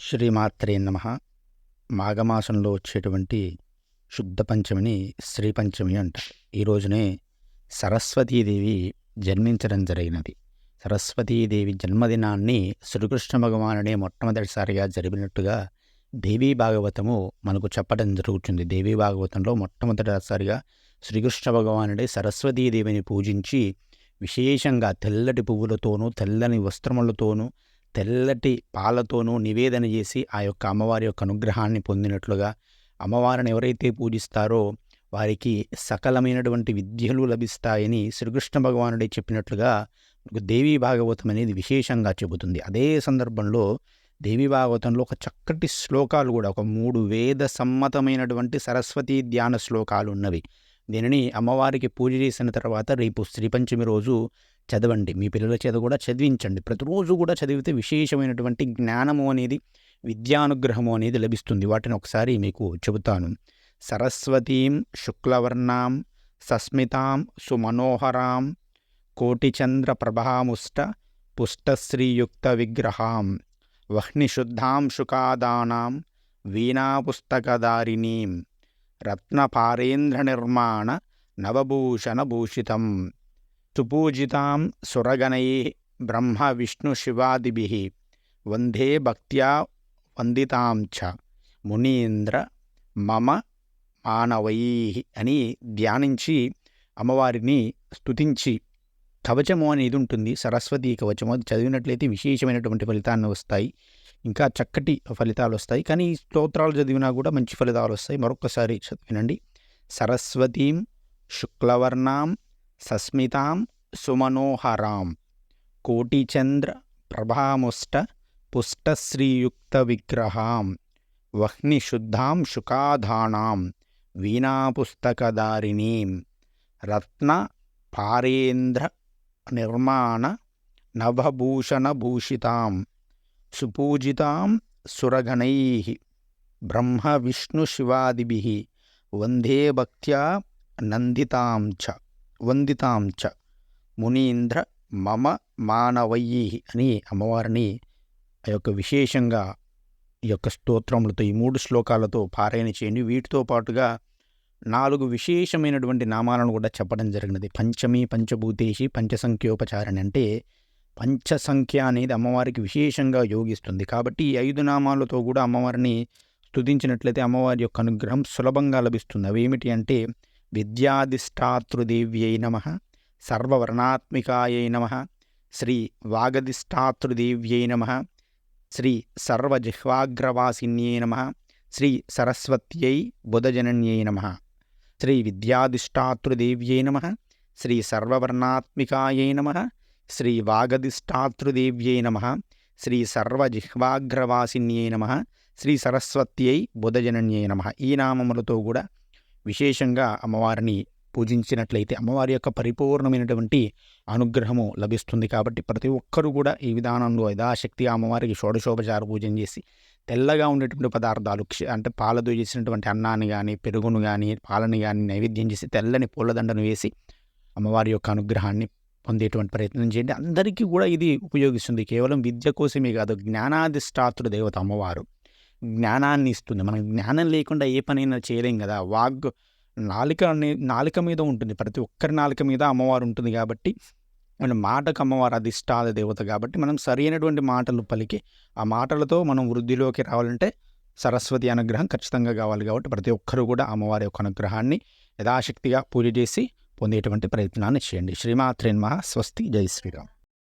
శ్రీమాత్రే నమ. మాఘమాసంలో వచ్చేటువంటి శుద్ధ పంచమిని శ్రీ పంచమి అంటారు. ఈ రోజునే సరస్వతీదేవి జన్మించడం జరిగినది. సరస్వతీదేవి జన్మదినాన్ని శ్రీకృష్ణ భగవానుడే మొట్టమొదటిసారిగా జరిపినట్టుగా దేవీ భాగవతము మనకు చెప్పడం జరుగుతుంది. దేవీ భాగవతంలో మొట్టమొదటిసారిగా శ్రీకృష్ణ భగవానుడే సరస్వతీదేవిని పూజించి విశేషంగా తెల్లటి పువ్వులతోనూ తెల్లని వస్త్రములతోనూ తెల్లటి పాలతోనూ నివేదన చేసి ఆ యొక్క అమ్మవారి యొక్క అనుగ్రహాన్ని పొందినట్లుగా అమ్మవారిని ఎవరైతే పూజిస్తారో వారికి సకలమైనటువంటి విద్యలు లభిస్తాయని శ్రీకృష్ణ భగవానుడే చెప్పినట్లుగా మనకు దేవీ భాగవతం అనేది విశేషంగా చెబుతుంది. అదే సందర్భంలో దేవీ భాగవతంలో ఒక చక్కటి శ్లోకాలు కూడా ఒక మూడు వేద సమ్మతమైనటువంటి సరస్వతీ ధ్యాన శ్లోకాలు ఉన్నవి. దీనిని అమ్మవారికి పూజ చేసిన తర్వాత రేపు శ్రీపంచమి రోజు చదవండి. మీ పిల్లల చేత కూడా చదివించండి. ప్రతిరోజు కూడా చదివితే విశేషమైనటువంటి జ్ఞానము అనేది విద్యానుగ్రహము అనేది లభిస్తుంది. వాటిని ఒకసారి మీకు చెబుతాను. సరస్వతీం శుక్లవర్ణాం సస్మితాం సుమనోహరాం కోటిచంద్ర ప్రభాముష్ట పుష్టశ్రీయుక్త విగ్రహాం వహ్నిశుద్ధాం శుకాదానాం వీణాపుస్తకదారిణీం రత్నపారేంద్ర నిర్మాణ నవభూషణభూషితం సుపూజితాం సురగణై బ్రహ్మ విష్ణు శివాదిభి వందే భక్త్యా వందితాం చ మునీంద్ర మమ మానవై అని ధ్యానించి అమ్మవారిని స్తుతించి కవచము అనేది ఉంటుంది. సరస్వతి కవచము. అది చదివినట్లయితే విశేషమైనటువంటి ఫలితాన్ని వస్తాయి. ఇంకా చక్కటి ఫలితాలు వస్తాయి. కానీ ఈ స్తోత్రాలు చదివినా కూడా మంచి ఫలితాలు వస్తాయి. మరొకసారి చదివినండి సరస్వతీం శుక్లవర్ణాం సస్మితాం సుమనోహరాం కోటిచంద్ర ప్రభాముష్ట పుష్టశ్రీయుక్త విగ్రహాం వహ్నిశుద్ధాం శుకాధానాం వీణాపుస్తకదారిణీం రత్న పారేంద్ర నిర్మాణ నవభూషణభూషితాం సుపూజితాం సురగణై బ్రహ్మ విష్ణు శివాదిభి వందే భక్త్యా నందితాం చ వందితాంచ మునీంద్ర మమ మానవయ్యి అని అమ్మవారిని ఆ యొక్క విశేషంగా ఈ యొక్క స్తోత్రములతో ఈ మూడు శ్లోకాలతో పారాయణ చేయండి. వీటితో పాటుగా నాలుగు విశేషమైనటువంటి నామాలను కూడా చెప్పడం జరిగినది. పంచమి పంచభూతేషి పంచసంఖ్యోపచారణ అంటే పంచసంఖ్య అనేది అమ్మవారికి విశేషంగా యోగిస్తుంది. కాబట్టి ఈ ఐదు నామాలతో కూడా అమ్మవారిని స్తుతించినట్లయితే అమ్మవారి యొక్క అనుగ్రహం సులభంగా లభిస్తుంది. అవేమిటి అంటే విద్యాధిష్టాతృదేవ్యై నమ సర్వవర్ణాత్మికాయై నమ శ్రీ వాగధిష్టాతృదేవ్యై నమ శ్రీ సర్వజిహ్వాగ్రవాసిన్యై నమ శ్రీ సరస్వత్యై బుధజనన్యై నమ శ్రీ విద్యాధిష్టాతృదేవ్యై నమ శ్రీ సర్వవర్ణాత్మికాయై నమ శ్రీ వాగధిష్టాతృదేవ్యై నమ శ్రీ సర్వజిహ్వాగ్రవాసిన్యై నమ శ్రీ సరస్వత్యై బుధజనన్యై నమ ఈ నామములతో కూడా విశేషంగా అమ్మవారిని పూజించినట్లయితే అమ్మవారి యొక్క పరిపూర్ణమైనటువంటి అనుగ్రహము లభిస్తుంది కాబట్టి ప్రతి ఒక్కరూ కూడా ఈ విధానంలో యథాశక్తి అమ్మవారికి షోడశోపచార పూజం చేసి తెల్లగా ఉండేటువంటి పదార్థాలు అంటే పాలతో చేసినటువంటి అన్నాన్ని కానీ పెరుగును కానీ పాలని కానీ నైవేద్యం చేసి తెల్లని పూలదండను వేసి అమ్మవారి యొక్క అనుగ్రహాన్ని పొందేటువంటి ప్రయత్నం చేయండి. అందరికీ కూడా ఇది ఉపయోగిస్తుంది. కేవలం విద్య కోసమే కాదు జ్ఞానాధిష్టాతుడు దేవత అమ్మవారు. జ్ఞానాన్ని ఇస్తుంది మనం జ్ఞానం లేకుండా ఏ పనైనా చేయలేం కదా. వాగ్ నాలిక అనే నాలిక మీద ఉంటుంది. ప్రతి ఒక్కరి నాలిక మీద అమ్మవారు ఉంటుంది కాబట్టి మన మాటకు అమ్మవారు అధిష్టాద దేవత కాబట్టి మనం సరైనటువంటి మాటలు పలికి ఆ మాటలతో మనం వృద్ధిలోకి రావాలంటే సరస్వతి అనుగ్రహం ఖచ్చితంగా కావాలి కాబట్టి ప్రతి ఒక్కరూ కూడా అమ్మవారి యొక్క అనుగ్రహాన్ని యథాశక్తిగా పూజ చేసి పొందేటువంటి ప్రయత్నాన్ని చేయండి. శ్రీమాత్రేన్మహ స్వస్తి. జై శ్రీరామ్.